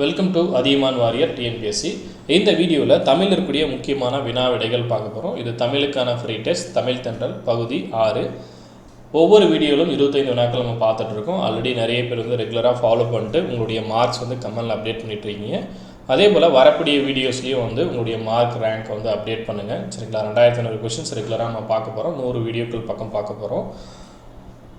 Welcome to Athiyaman warrior TNPSC இந்த வீடியோவில் தமிழ் இருக்கக்கூடிய முக்கியமான வினா விடைகள் பார்க்க போகிறோம் இது தமிழுக்கான ஃப்ரீ டெஸ்ட் தமிழ் தென்றல் பகுதி ஆறு. ஒவ்வொரு வீடியோவிலும் இருபத்தைந்து வினாக்கள் நம்ம பார்த்துட்ருக்கோம் ஆல்ரெடி நிறைய பேர் வந்து ரெகுலராக ஃபாலோ பண்ணிட்டு உங்களுடைய மார்க்ஸ் வந்து கமெண்டில் அப்டேட் பண்ணிட்டு அதே போல் வரக்கூடிய வீடியோஸ்லேயும் வந்து உங்களுடைய மார்க் ரேங்க் வந்து அப்டேட் பண்ணுங்கள் சரிங்களா? ரெண்டாயிரத்தி ஐநூறு கொஷின்ஸ் ரெகுலராக நம்ம பார்க்க போகிறோம் நூறு வீடியோக்கள் பக்கம் பார்க்க போகிறோம்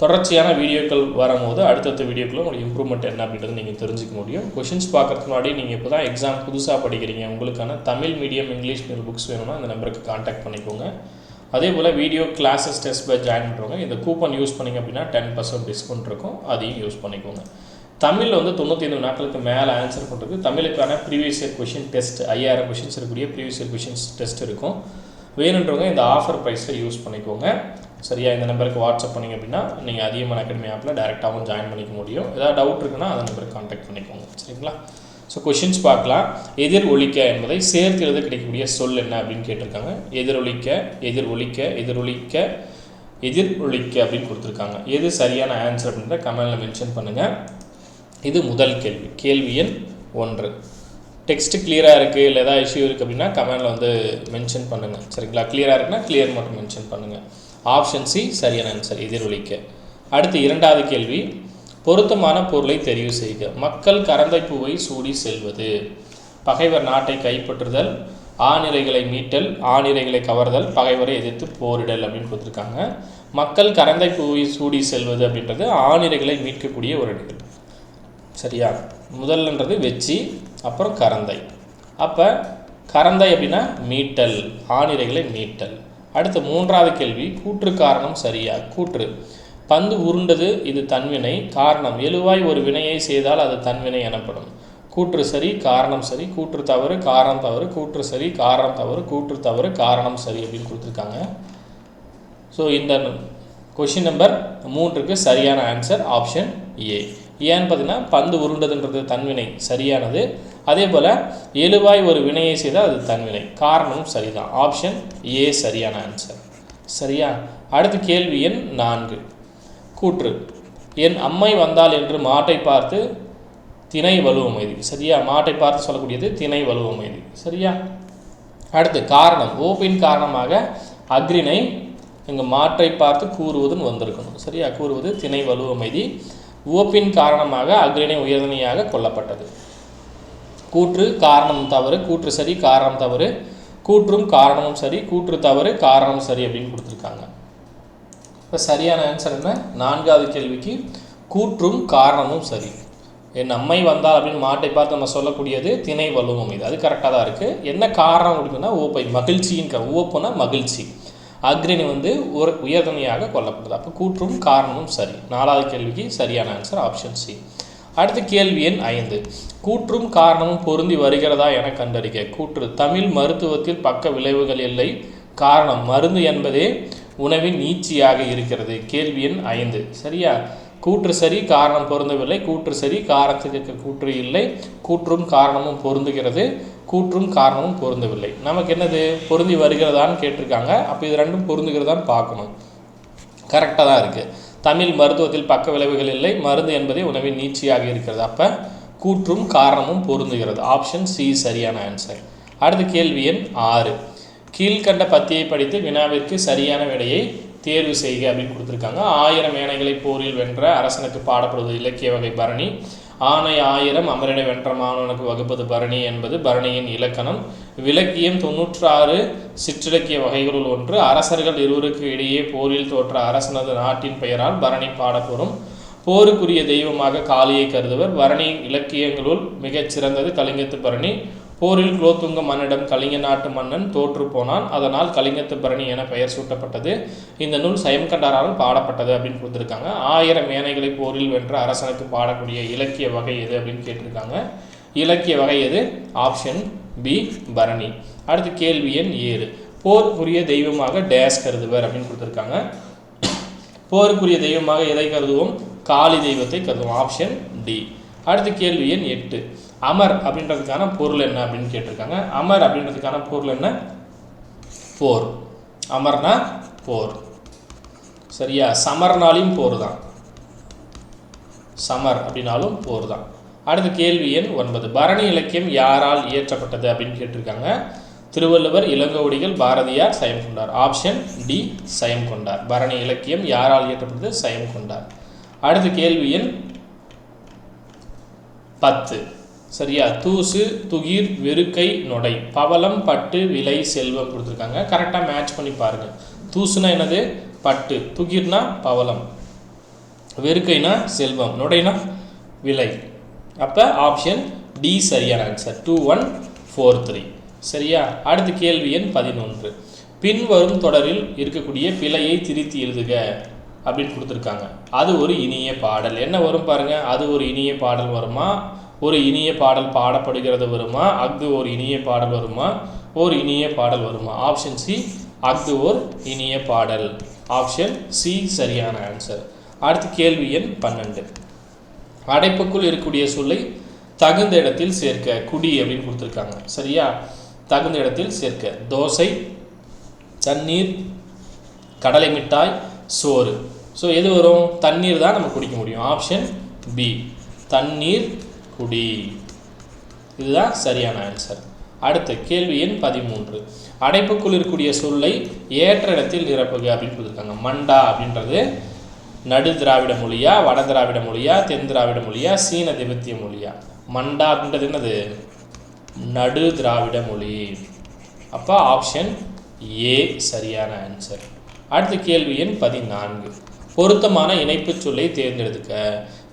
தொடர்ச்சியான வீடியோக்கள் வரும்போது அடுத்தடுத்த வீடியோக்களும் உங்களுக்கு இம்ப்ரூவ்மெண்ட் என்ன அப்படின்றது நீங்கள் தெரிஞ்சுக்க முடியும். கொஷின்ஸ் பார்க்குறதுக்கு முன்னாடி நீங்கள் இப்போ தான் எக்ஸாம் புதுசாக படிக்கிறீங்க. உங்களுக்கான Tamil medium English medium books வேணும்னா இந்த நம்பருக்கு காண்டாக்ட் பண்ணிக்கோங்க. அதே போல் video classes test by join பண்ணுறவங்க இந்த கூப்பன் யூஸ் பண்ணிங்க அப்படின்னா டென் பர்சன்ட் டிஸ்கவுண்ட் இருக்கும். அதையும் யூஸ் பண்ணிக்கோங்க. தமிழில் வந்து தொண்ணூற்றி ஐந்து நாட்களுக்கு மேலே ஆன்சர் பண்ணுறது தமிழுக்கான ப்ரீவியஸ் இயர் கொஷின் டெஸ்ட் ஐயாயிரம் கொஷின்ஸ் இருக்கக்கூடிய ப்ரீவியஸ் இயர் கொஷின்ஸ் டெஸ்ட் இருக்கும். வேணுன்றவங்க இந்த ஆஃபர் ப்ரைஸில் யூஸ் பண்ணிக்கோங்க. சரியா இந்த நம்பருக்கு வாட்ஸ்அப் பண்ணிங்க அப்படின்னா நீங்கள் அதிகமான அகாடமி ஆப்பில் டேரெக்டாகவும் ஜாயின் பண்ணிக்க முடியும். ஏதாவது டவுட் இருக்குன்னா அந்த நம்பருக்கு காண்டாக்ட் பண்ணிக்கோங்க. சரிங்களா? ஸோ கொஷின்ஸ் பார்க்கலாம். எதிர் ஒலிக்க என்பதை சேர்த்து எழுத கிடைக்கக்கூடிய சொல் என்ன அப்படின்னு கேட்டிருக்காங்க. எதிர் ஒழிக்க எதிர் ஒலிக்க எதிரொலிக்க எதிர் ஒலிக்க அப்படின்னு கொடுத்துருக்காங்க. எது சரியான ஆன்சர் அப்படின்றத கமெண்டில் மென்ஷன் பண்ணுங்கள் இது முதல் கேள்வி. கேள்வி எண் ஒன்று. டெக்ஸ்ட் கிளியராக இருக்குது இல்லை ஏதாவது இஷ்யூ இருக்குது அப்படின்னா கமெண்டில் வந்து மென்ஷன் பண்ணுங்கள் சரிங்களா? கிளியராக இருக்குன்னா கிளியர் மட்டும் மென்ஷன் பண்ணுங்கள் ஆப்ஷன் சி சரியான ஆன்சர் எதிரொலிக்க. அடுத்து இரண்டாவது கேள்வி. பொருத்தமான பொருளை தெரிவு செய்க. மக்கள் கரந்தை பூவை சூடி செல்வது. பகைவர் நாட்டை கைப்பற்றுதல். ஆணிறைகளை மீட்டல். ஆணிரைகளை கவர்தல். பகைவரை எதிர்த்து போரிடல் அப்படின்னு கொடுத்துருக்காங்க. மக்கள் கரந்தை பூவை சூடி செல்வது அப்படின்றது ஆணிரைகளை மீட்கக்கூடிய ஒரு நிகழ்வு சரியா? முதல்லன்றது வெச்சி அப்புறம் கரந்தை அப்போ கரந்தை அப்படின்னா மீட்டல். ஆணிரைகளை மீட்டல். அடுத்து மூன்றாவது கேள்வி கூற்று காரணம் சரியா? கூற்று. பந்து உருண்டது இது தன்வினை. காரணம் எழுவாய் ஒரு வினையை செய்தால் அது தன்வினை எனப்படும். கூற்று சரி காரணம் சரி. கூற்று தவறு காரணம் தவறு. கூற்று சரி காரணம் தவறு. கூற்று தவறு காரணம் சரி அப்படின்னு கொடுத்துருக்காங்க. ஸோ இந்த கொஷின் நம்பர் மூன்றுக்கு சரியான ஆன்சர் ஆப்ஷன் ஏ ஏன்னு பார்த்தீங்கன்னா பந்து உருண்டதுன்றது தன்வினை. சரியானது. அதே போல் எழுவாய் ஒரு வினையை செய்தால் அது தன்வினை காரணமும் சரிதான். ஆப்ஷன் ஏ சரியான ஆன்சர் சரியா? அடுத்து கேள்வி எண் நான்கு. கூற்று. என் அம்மை வந்தால் என்று மாட்டை பார்த்து திணை வலுவமைதி சரியா? மாட்டை பார்த்து சொல்லக்கூடியது திணை வலுவமைதி சரியா? அடுத்து காரணம். ஓப்பின் காரணமாக அக்ரிணை இங்கே மாற்றை பார்த்து கூறுவதுன்னு வந்திருக்கணும். சரியா? கூறுவது திணை வலுவமைதி ஓப்பின் காரணமாக அக்ரிணை உயர்தனையாக கொல்லப்பட்டது. கூற்று காரணம் தவறு கூற்று சரி காரணம் தவறு. கூற்றும் காரணமும் சரி கூற்று தவறு காரணம் சரி அப்படின்னு கொடுத்துருக்காங்க. இப்போ சரியான ஆன்சர் என்ன? நான்காவது கேள்விக்கு கூற்றும் காரணமும் சரி. என் அம்மை வந்தால் அப்படின்னு மாட்டை பார்த்து நம்ம சொல்லக்கூடியது திணை வலுவம் இது. அது கரெக்டாக தான் இருக்குது என்ன காரணம் அப்படின்னா ஓப்பை மகிழ்ச்சியின் ஓப்பனா மகிழ்ச்சி. அக்ரிணி வந்து ஒரு உயர்தனையாக கொல்லப்படுது அப்போ கூற்றும் காரணமும் சரி. நாலாவது கேள்விக்கு சரியான ஆன்சர் ஆப்ஷன் சி அடுத்த கேள்வி எண் ஐந்து. கூற்றும் காரணமும் பொருந்தி வருகிறதா என கண்டறிக. கூற்று தமிழ் மருத்துவத்தில் பக்க விளைவுகள் இல்லை. காரணம் மருந்து என்பதே உணவின் நீச்சியாக இருக்கிறது. கேள்வி எண் ஐந்து. சரியா? கூற்று சரி காரணம் பொருந்தவில்லை. கூற்று சரி காரணத்துக்கு கூற்று இல்லை. கூற்றும் காரணமும் பொருந்துகிறது. கூற்றும் காரணமும் பொருந்தவில்லை. நமக்கு என்னது? பொருந்தி வருகிறதான்னு கேட்டிருக்காங்க. அப்போ இது ரெண்டும் பொருந்துகிறதான்னு பார்க்கணும். கரெக்டாக தான் இருக்குது தமிழ் மருத்துவத்தில் பக்க விளைவுகள் இல்லை. மருந்து என்பதே உணவின் நீச்சியாக இருக்கிறது. அப்போ கூற்றும் காரணமும் பொருந்துகிறது. ஆப்ஷன் சி சரியான ஆன்சர் அடுத்த கேள்வி எண் ஆறு. கீழ்கண்ட பத்தியை படித்து வினாவிற்கு சரியான விடையை தேர்வு செய்க அப்படின்னு கொடுத்துருக்காங்க. ஆயிரம் ஏனைகளை போரில் வென்ற அரசனுக்கு பாடப்படுவது இலக்கிய வகை பரணி. ஆணை ஆயிரம் அமரிட வென்ற மாணவனுக்கு வகுப்பது பரணி என்பது பரணியின் இலக்கணம். விலக்கியம் தொன்னூற்றாறு சிற்றிலக்கிய வகைகளுள் ஒன்று. அரசர்கள் இருவருக்கு இடையே போரில் தோற்ற அரசனது நாட்டின் பெயரால் பரணி பாடப்பெறும் போருக்குரிய தெய்வமாக காளியை கருதுவர். பரணி இலக்கியங்களுள் மிகச் சிறந்தது கலிங்கத்து பரணி. போரில் குலோத்துங்க மன்னிடம் கலிங்க நாட்டு மன்னன் தோற்று போனான். அதனால் கலிங்கத்து பரணி என பெயர் சூட்டப்பட்டது. இந்த நூல் சயம்கண்டாரால் பாடப்பட்டது அப்படின்னு கொடுத்துருக்காங்க. ஆயிரம் மேனைகளை போரில் வென்ற அரசனுக்கு பாடக்கூடிய இலக்கிய வகை எது அப்படின்னு கேட்டிருக்காங்க. இலக்கிய வகை எது? ஆப்ஷன் பி பரணி. அடுத்து கேள்வி எண் ஏழு. போருக்குரிய தெய்வமாக டேஸ் கருதுவர் அப்படின்னு கொடுத்துருக்காங்க. போருக்குரிய தெய்வமாக எதை கருதுவோம்? காளி தெய்வத்தை கருதுவோம். Option D. அடுத்த கேள்வி எண் எட்டு. அமர் அப்படின்றதுக்கான பொருள் என்ன அப்படின்னு கேட்டிருக்காங்க. அமர் அப்படின்றதுக்கான பொருள் என்ன? போர். அமர்னா போர். சரியா? சமர்னாலையும் போர் தான் சமர் அப்படின்னாலும் போர் தான் அடுத்த கேள்வி எண் ஒன்பது. பரணி இலக்கியம் யாரால் இயற்றப்பட்டது அப்படின்னு கேட்டிருக்காங்க. திருவள்ளுவர் இளங்கோடிகள் பாரதியார் சயம் கொண்டார். ஆப்ஷன் டி சயம் கொண்டார். பரணி இலக்கியம் யாரால் இயற்றப்பட்டது? சயம் கொண்டார். அடுத்த கேள்வி எண் பத்து. சரியா? தூசு துகிர் வெறுக்கை நொடை. பவளம் பட்டு விலை செல்வம் கொடுத்துருக்காங்க. கரெக்டாக மேட்ச் பண்ணி பாருங்க. தூசுனா என்னது? பட்டு. துகிர்னா பவளம். வெறுக்கைனா செல்வம். நொடைனா விலை. அப்போ ஆப்ஷன் டி சரியான answer two one four three சரியா? அடுத்த கேள்வி எண் பதினொன்று. பின்வரும் தொடரில் இருக்கக்கூடிய பிழையை திருத்தி எழுதுக. அப்படின்னு கொடுத்துருக்காங்க. அது ஒரு இனிய பாடல். என்ன வரும் பாருங்க? அது ஒரு இனிய பாடல் வருமா? ஒரு இனிய பாடல் பாடப்படுகிறது வருமா? அஃது ஒரு இனிய பாடல் வருமா? ஒரு இனிய பாடல் வருமா? ஆப்ஷன் சி அஃது ஓர் இனிய பாடல். ஆப்ஷன் சி சரியான ஆன்சர் அடுத்து கேள்வி எண் பன்னெண்டு. அடைப்புக்குள் இருக்கக்கூடிய சொல்லை தகுந்த இடத்தில் சேர்க்க குடி அப்படின்னு கொடுத்துருக்காங்க. சரியா? தகுந்த இடத்தில் சேர்க்க. தோசை தண்ணீர் கடலை மிட்டாய் சோறு. ஸோ எது வரும்? தண்ணீர் தான் நம்ம குடிக்க முடியும். ஆப்ஷன் பி தண்ணீர் குடி. இதுதான் சரியான ஆன்சர் அடுத்த கேள்வி எண் பதிமூன்று. அடைப்புக்குள் இருக்கக்கூடிய சொல்லை ஏற்ற இடத்தில் நிரப்புக அப்படின்னு கொடுத்துருக்காங்க. மண்டா அப்படின்றது நடு திராவிட மொழியா வட திராவிட மொழியா தென் திராவிட மொழியா சீன திபெத்திய மொழியா? மண்டா அப்படின்றது என்னது? நடு திராவிட மொழி. அப்போ ஆப்ஷன் ஏ சரியான ஆன்சர் அடுத்த கேள்வி எண் பதினான்கு. பொருத்தமான இணைப்புச் சொல்லை தேர்ந்தெடுக்க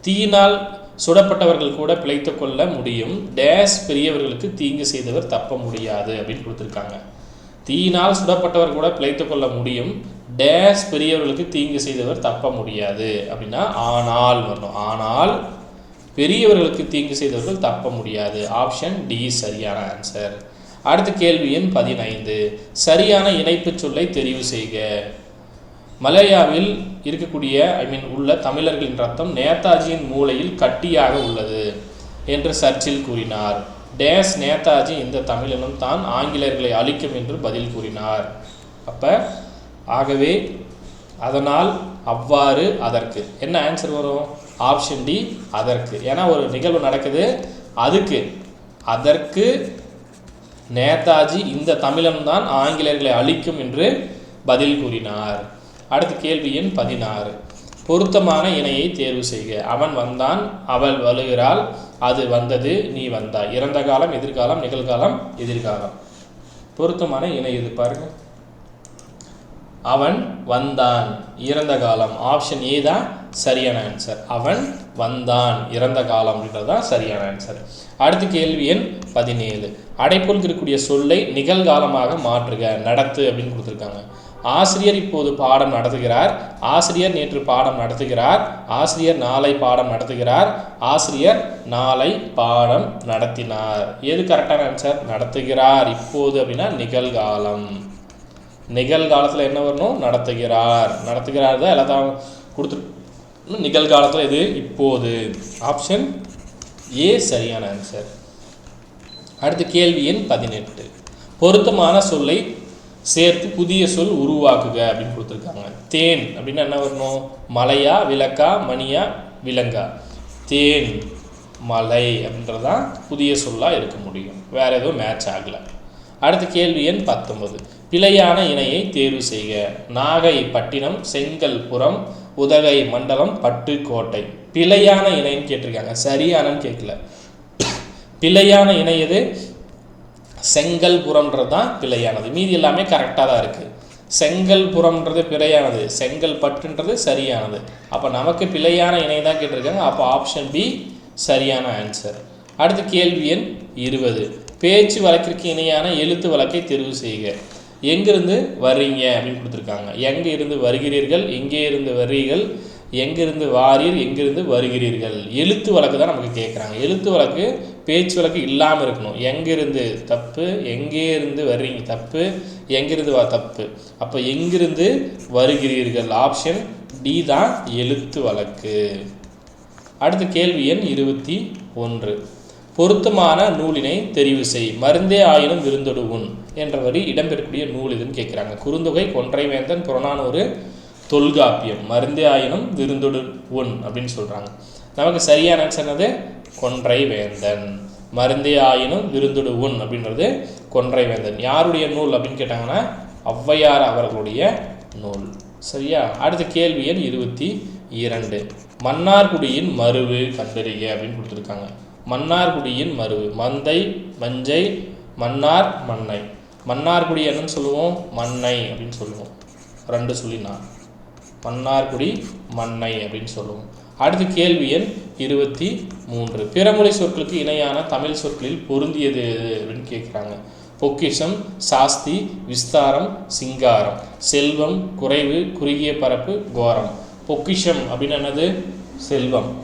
தீயினால் சுடப்பட்டவர்கள் கூட பிழைத்து கொள்ள முடியும். டேஸ் பெரியவர்களுக்கு தீங்கு செய்தவர் தப்ப முடியாது அப்படின்னு கொடுத்துருக்காங்க. தீயினால் சுடப்பட்டவர் கூட பிழைத்து கொள்ள முடியும். டேஸ் பெரியவர்களுக்கு தீங்கு செய்தவர் தப்ப முடியாது அப்படின்னா ஆனால் வரணும். ஆனால் பெரியவர்களுக்கு தீங்கு செய்தவர்கள் தப்ப முடியாது. ஆப்ஷன் டி சரியான ஆன்சர். அடுத்த கேள்வி எண் பதினைந்து. சரியான இணைப்புச் சொல்லை தெரிவு செய்க. மலேயாவில் இருக்கக்கூடிய ஐ மீன் உள்ள தமிழர்களின் ரத்தம் நேதாஜியின் மூளையில் கட்டியாக உள்ளது என்று சர்ச்சில் கூறினார். டேஸ் நேதாஜி இந்த தமிழனும் தான் ஆங்கிலேயர்களை அழிக்கும் என்று பதில் கூறினார். அப்போ ஆகவே அதனால் அவ்வாறு அதற்கு. என்ன ஆன்சர் வரும்? ஆப்ஷன் டி அதற்கு. ஏன்னா ஒரு நிகழ்வு நடக்குது. அதுக்கு அதற்கு நேதாஜி இந்த தமிழன் தான் ஆங்கிலேயர்களை அழிக்கும் என்று பதில் கூறினார். அடுத்த கேள்வி எண் பதினாறு. பொருத்தமான இணையை தேர்வு செய்க. அவன் வந்தான் அவள் வலுகிறாள். அது வந்தது நீ வந்தாய். இறந்த காலம் எதிர்காலம் நிகழ்காலம் எதிர்காலம். பொருத்தமான இணை இது பாருங்க. அவன் வந்தான் இறந்த காலம். ஆப்ஷன் ஏ தான் சரியான ஆன்சர் அவன் வந்தான் இறந்த காலம் அப்படின்றது தான் சரியான ஆன்சர் அடுத்த கேள்வி எண் பதினேழு. அடைப்புள் இருக்கக்கூடிய சொல்லை நிகழ்காலமாக மாற்றுக நடத்து அப்படின்னு கொடுத்துருக்காங்க. ஆசிரியர் இப்போது பாடம் நடத்துகிறார். ஆசிரியர் நேற்று பாடம் நடத்துகிறார். ஆசிரியர் நாளை பாடம் நடத்துகிறார். ஆசிரியர் நாளை பாடம் நடத்தினார். எது கரெக்டான ஆன்சர் நடத்துகிறார். இப்போது அப்படின்னா நிகழ்காலம். நிகழ்காலத்தில் என்ன வரணும்? நடத்துகிறார். நடத்துகிறார் தான் எல்லாத்தான் கொடுத்துரு நிகழ்காலத்தில் இது இப்போது. ஆப்ஷன் ஏ சரியான ஆன்சர் அடுத்த கேள்வி எண் பதினெட்டு. பொருத்தமான சொல்லை சேர்த்து புதிய சொல் உருவாக்குக அப்படின்னு கொடுத்துருக்காங்க. தேன் அப்படின்னா என்ன வரணும்? மலையா விளக்கா மணியா விலங்கா? தேன் மலை அப்படின்றதான் புதிய சொல்லாக இருக்க முடியும். வேற எதுவும் மேட்ச் ஆகலை. அடுத்த கேள்வி எண் பத்தொன்பது. பிழையான இணையை தேர்வு செய்க. நாகை பட்டினம் செங்கல் புறம் உதகை மண்டலம் பட்டுக்கோட்டை. பிழையான இணைன்னு கேட்டிருக்காங்க. சரியானன்னு கேட்கல. பிழையான இணை எது? செங்கல் புறம்ன்றது தான் பிழையானது. மீதி எல்லாமே கரெக்டாக தான் இருக்குது செங்கல் புறம்ன்றது பிழையானது. செங்கல் பட்டுன்றது சரியானது. அப்போ நமக்கு பிழையான இணை தான் கேட்டிருக்காங்க. அப்போ ஆப்ஷன் பி சரியான ஆன்சர் அடுத்து கேள்வி எண் இருபது. பேச்சு வழக்கிற்கு இணையான எழுத்து வழக்கை தெரிவு செய்க. எங்கிருந்து வர்றீங்க அப்படின்னு கொடுத்துருக்காங்க. எங்கே இருந்து வருகிறீர்கள்? எங்கே இருந்து வர்றீர்கள்? எங்கிருந்து வாரீர்? எங்கிருந்து வருகிறீர்கள்? எழுத்து வழக்கு தான் நமக்கு கேட்குறாங்க. எழுத்து வழக்கு பேச்சு வழக்கு இல்லாமல் இருக்கணும். எங்கேருந்து தப்பு எங்கேருந்து வர்றீங்க தப்பு எங்கேருந்து வா தப்பு. அப்போ எங்கிருந்து வருகிறீர்கள்? ஆப்ஷன் டி தான் எழுத்து வழக்கு. அடுத்த கேள்வி எண் இருபத்தி ஒன்று. பொருத்தமான நூலினை தெரிவு செய். மருந்தே ஆயினும் விருந்தொடு உண் என்ற வரி இடம்பெறக்கூடிய நூல் இதுன்னு கேட்குறாங்க குறுந்தொகை கொன்றைவேந்தன் புறநானூறு தொல்காப்பியம். மருந்தே ஆயினும் விருந்தொடு உண் அப்படின்னு சொல்கிறாங்க நமக்கு சரியான ஆன்சர் என்னது? கொன்றை வேந்தன். மருந்தே ஆயினும் விருந்துடு உண் அப்படின்றது கொன்றை வேந்தன். யாருடைய நூல் அப்படின்னு கேட்டாங்கன்னா ஔவையார் அவர்களுடைய நூல். சரியா? அடுத்த கேள்வி எண் இருபத்தி இரண்டு. மன்னார்குடியின் மருவு கண்டறிக அப்படின்னு கொடுத்துருக்காங்க. மன்னார்குடியின் மருவு மந்தை மஞ்சை மன்னார் மண்ணை. மன்னார்குடி என்னன்னு சொல்லுவோம் மண்ணை அப்படின்னு சொல்லுவோம். ரெண்டு சொல்லினா. மன்னார்குடி மண்ணை அப்படின்னு சொல்லுவோம். அடுத்து கேள்வி எண் இருபத்தி மூன்று. பிறமொழி சொற்களுக்கு இணையான தமிழ் சொற்களில் பொருந்தியது எது அப்படின்னு கேட்குறாங்க பொக்கிஷம் சாஸ்தி விஸ்தாரம் சிங்காரம். செல்வம் குறைவு குறுகிய பரப்பு கோரம். பொக்கிஷம் அப்படின்னு என்னது? செல்வம்.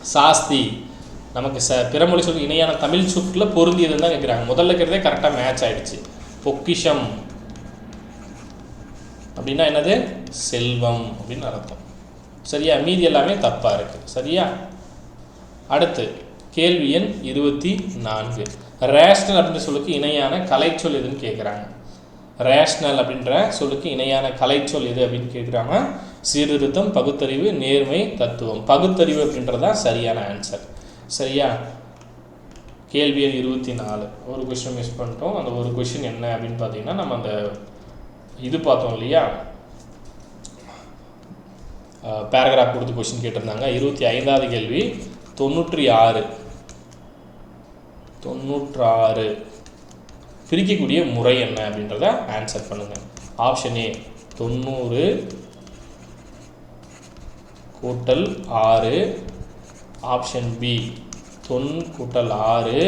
சாஸ்தி. நமக்கு ச பிறமொழி சொல் இணையான தமிழ் சொற்களில் பொருந்தியதுன்னு தான் கேட்குறாங்க முதல்ல இருக்கிறதே கரெக்டாக மேட்ச் ஆயிடுச்சு. பொக்கிஷம் அப்படின்னா என்னது? செல்வம் அப்படின்னு அர்த்தம். சரியா? மீதி எல்லாமே தப்பாக இருக்குது சரியா? அடுத்து கேள்வி எண் இருபத்தி நான்கு. ரேஷ்னல் அப்படின்ற சொல்லுக்கு இணையான கலைச்சொல் எதுன்னு கேட்குறாங்க ரேஷ்னல் அப்படின்ற சொல்லுக்கு இணையான கலைச்சொல் எது அப்படின்னு கேட்குறாங்க சீர்திருத்தம் பகுத்தறிவு நேர்மை தத்துவம். பகுத்தறிவு அப்படின்றதான் சரியான ஆன்சர் சரியா? கேள்வி எண் இருபத்தி நாலு. ஒரு கொஷின் மிஸ் பண்ணிட்டோம். அந்த ஒரு கொஷின் என்ன அப்படின்னு பார்த்தீங்கன்னா நம்ம அந்த இது பார்த்தோம் இல்லையா? பேராகிராஃப் கொடுத்து கொஷின் கேட்டிருந்தாங்க. இருபத்தி ஐந்தாவது கேள்வி தொண்ணூற்றி ஆறு. தொண்ணூற்றாறு பிரிக்கக்கூடிய முறை என்ன அப்படின்றத ஆன்சர் பண்ணுங்கள் ஆப்ஷன் ஏ தொண்ணூறு. கூட்டல் ஆறு. ஆப்ஷன் பி தொன் கூட்டல் ஆறு.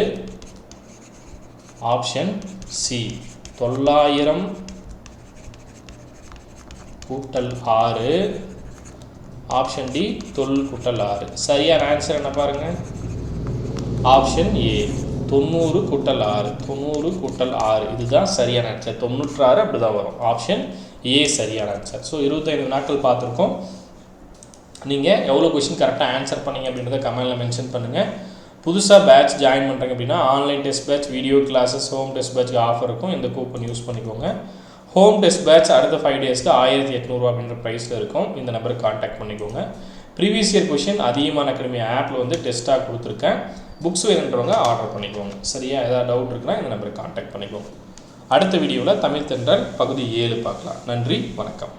ஆப்ஷன் சி தொள்ளாயிரம். கூட்டல் ஆறு. ஆப்ஷன் டி தொல் கூட்டல் ஆறு. சரியான ஆன்சர் என்ன பாருங்கள் ஆப்ஷன் ஏ தொண்ணூறு கூட்டல் ஆறு. தொண்ணூறு கூட்டல் ஆறு. இதுதான் சரியான ஆன்சர் தொண்ணூற்றாறு அப்படி தான் வரும். ஆப்ஷன் ஏ சரியான ஆன்சர் ஸோ இருபத்தைந்து நாட்கள் பார்த்துருக்கோம். நீங்கள் எவ்வளோ கொஷின் கரெக்டாக ஆன்சர் பண்ணீங்க அப்படின்றத கமெண்டில் மென்ஷன் பண்ணுங்கள் புதுசாக பேட்ச் ஜாயின் பண்ணுறீங்க அப்படின்னா online test batch video classes home test batch offer இருக்கும். இந்த கூப்பன் யூஸ் பண்ணிக்கோங்க. ஹோம் டெஸ்ட் பேட்ச் அடுத்த ஃபைவ் டேஸ்க்கு ஆயிரத்தி எட்நூறுவா அப்படின்ற ப்ரைஸில் இருக்கும். இந்த நம்பருக்கு காண்டாக்ட் பண்ணிக்கோங்க. ப்ரீவியஸ் இயர் கொஷின் அதிகமான அகாடமி ஆப்பில் வந்து டெஸ்ட்டாக கொடுத்துருக்கேன். புக்ஸ் வேணுன்றவங்க ஆர்டர் பண்ணிக்கோங்க. சரியா? ஏதாவது டவுட் இருக்குன்னா இந்த நம்பருக்கு காண்டாக்ட் பண்ணிக்கோங்க. அடுத்த வீடியோவில் தமிழ் தென்றல் பகுதி ஏழு பார்க்கலாம். நன்றி வணக்கம்.